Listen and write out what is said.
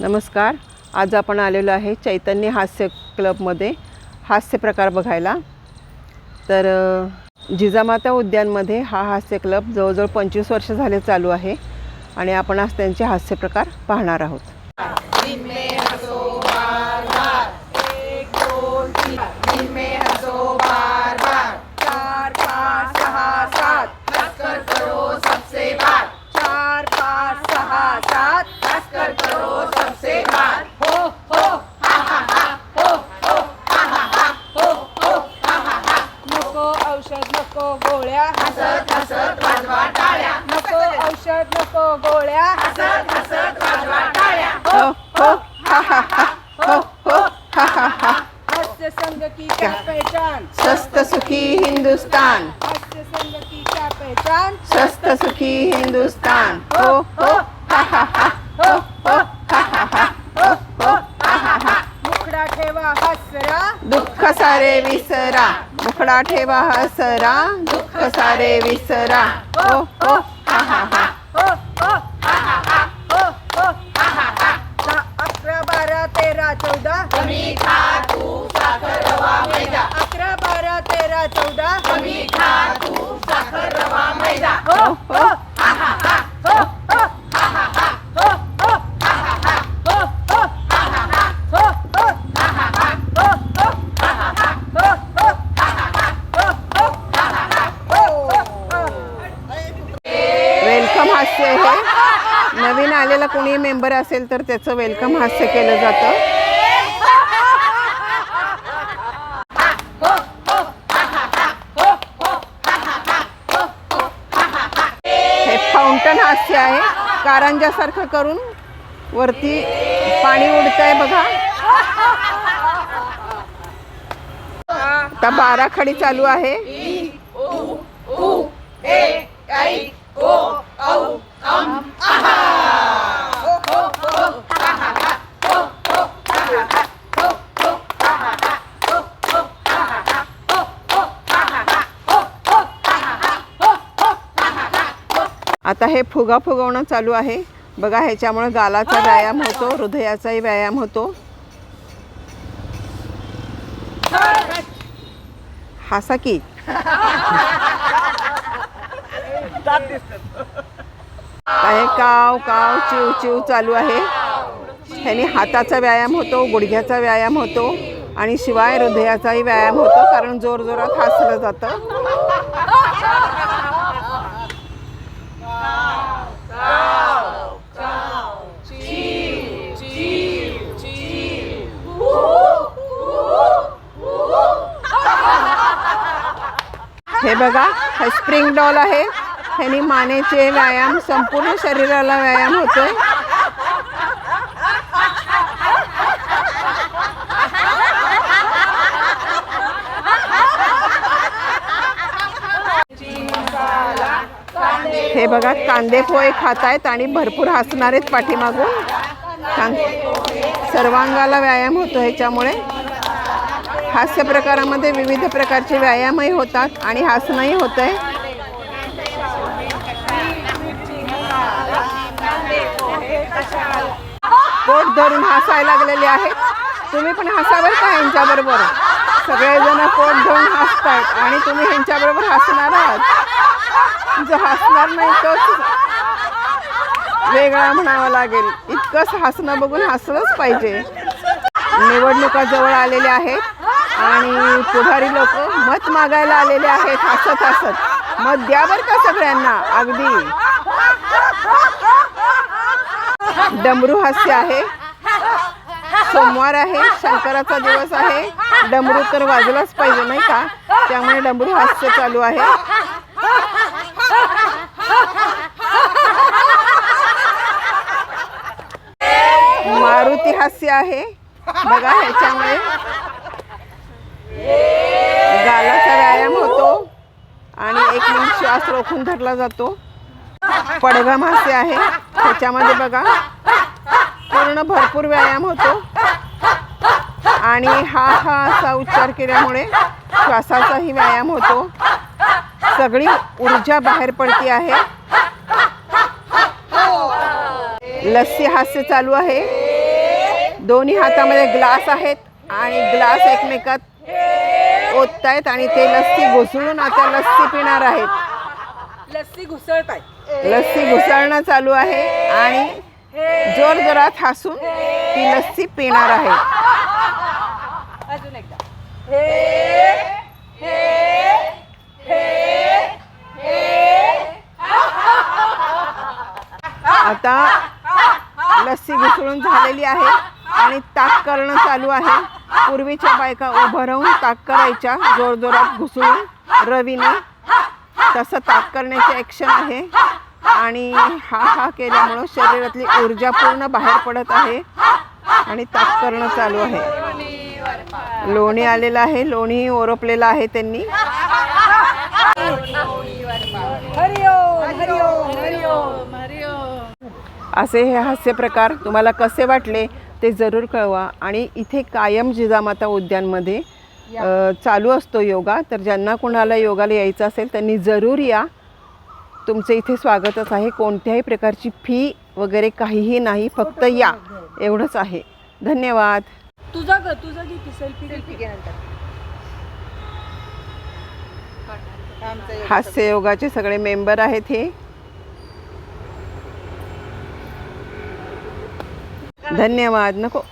नमस्कार. आज आपण आलेलो आहे चैतन्य हास्य क्लबमध्ये. हास्य प्रकार बघायला. तर जिजामाता उद्यानमध्ये हा हास्य क्लब जवळजवळ पंचवीस वर्ष झाले चालू आहे आणि आपण आज त्यांचे हास्य प्रकार पाहणार आहोत चार पाच सहा सात हसकर करो सबसे बात चार पाच सहा सात हसकर करो सबसे बात हो हो हा हा हा हो हो हा हा हा हो हो हा हा हा नको औषध नको गोळ्या हसत हसत वाजवा टाळ्या नको औषध नको गोळ्या हसत हसत वाजवा टाळ्या हो हो हा हा हा हो हो हा हा हा हास्य संघ की क्या पहचान स्वस्त सुखी हिंदुस्तान हास्य संघ की क्या पहचान स्वस्त सुखी हिंदुस्तान हो हो हा हा हा हो हो हा हा हा हो हो हा हा हा मुखडा ठेवा हसरा दुःख सारे विसरा मुखडा ठेवा हसरा दुःख सारे विसरा. ओ हो. हो. आलेला कोणी मेंबर असेल तर त्याचं वेलकम हास्य केलं जातं. हे फाउंटन हास्य आहे. कारंजासारखं करून वरती पाणी उडतंय बघा. आता बाराखडी चालू आहे. आता हे फुगा फुगवणं चालू आहे. बघा ह्याच्यामुळे गालाचा व्यायाम होतो हृदयाचाही व्यायाम होतो. हासा की? काय काव काव चिव चिव चालू आहे. ह्याने हाताचा व्यायाम होतो गुडघ्याचा व्यायाम होतो आणि शिवाय हृदयाचाही व्यायाम होतो कारण जोर जोरात हसलं जातं. हे बघा हे स्प्रिंग डॉल आहे. ह्यानी मानेचे व्यायाम संपूर्ण शरीराला व्यायाम होतोय. हे बघा कांदे पोहे खात आहेत आणि भरपूर हसणार आहेत पाठीमागून. सर्वांगाला व्यायाम होतो ह्याच्यामुळे. हास्य प्रकारामध्ये विविध प्रकारचे व्यायामही होतात आणि हसणंही होतं आहे पोट धरून हसायला लागलेले आहेत. तुम्ही पण हसावर का ह्यांच्याबरोबर? सगळेजण पोट धरून हसतायत आणि तुम्ही ह्यांच्याबरोबर हसणार आहात. जो हसणार नाही तोच वेगळा म्हणावा लागेल. इतकंच हसणं बघून हसलंच पाहिजे. निवडणुका जवळ आलेल्या आहेत. आणि पुढारी लोक मत मागायला आलेले आहेत हसत हसत. मत द्या बरं का सगळ्यांना? अगदी. डमरू हास्य आहे. सोमवार आहे शंकराचा दिवस आहे. डमरू तर वाजलाच पाहिजे नाही का? त्यामुळे डमरू हास्य चालू आहे. मारुती हास्य आहे. बघा ह्याच्यामुळे. गालाचा व्यायाम होतो. आणि एक मिनिट श्वास रोखून धरला जातो. पडगा मासे आहे. त्याच्यामध्ये बघा. पूर्ण भरपूर व्यायाम होतो. आणि हा हा असा उच्चार केल्यामुळे श्वासाचाही व्यायाम होतो. सगळी ऊर्जा बाहेर पडती आहे. लस्सी हास्य चालू आहे. दोन्ही हातामध्ये ग्लास आहेत. आणि ग्लास एकमेकात ओततायत आणि ते लस्सी घुसळून आता लस्सी पिणार आहेत. लस्सी घुसळत आहे लस्सी घुसळणं चालू आहे आणि जोर जोरात हसून ती लस्सी पिणार आहे. अजून एकदा. आता लस्सी घुसळून झालेली आहे. आणि ताक करणं चालू आहे. पूर्वीच्या बायका उभं राहून ताक करायच्या जोरजोरात घुसळून रवीने तसं ताक करण्याचे ॲक्शन आहे. आणि हा हा केल्यामुळं शरीरातली ऊर्जा पूर्ण बाहेर पडत आहे. आणि ताक करणं चालू आहे. लोणी आलेलं आहे. लोणी ओरपलेलं आहे त्यांनी. असे हे हास्य प्रकार तुम्हाला कसे वाटले? ते जरूर कळवा. आणि इथे कायम जिजामाता उद्यानमध्ये चालू असतो योगा. तर ज्यांना कोणाला योगाला यायचं असेल त्यांनी जरूर या. तुमचं इथे स्वागतच आहे. कोणत्याही प्रकारची फी वगैरे काहीही नाही. फक्त या. एवढंच आहे. धन्यवाद. तुझा ग तुझा घे सेल्फी सेल्फी घे. नंतर हास्य योगाचे सगळे मेंबर आहेत हे. धन्यवाद. नको.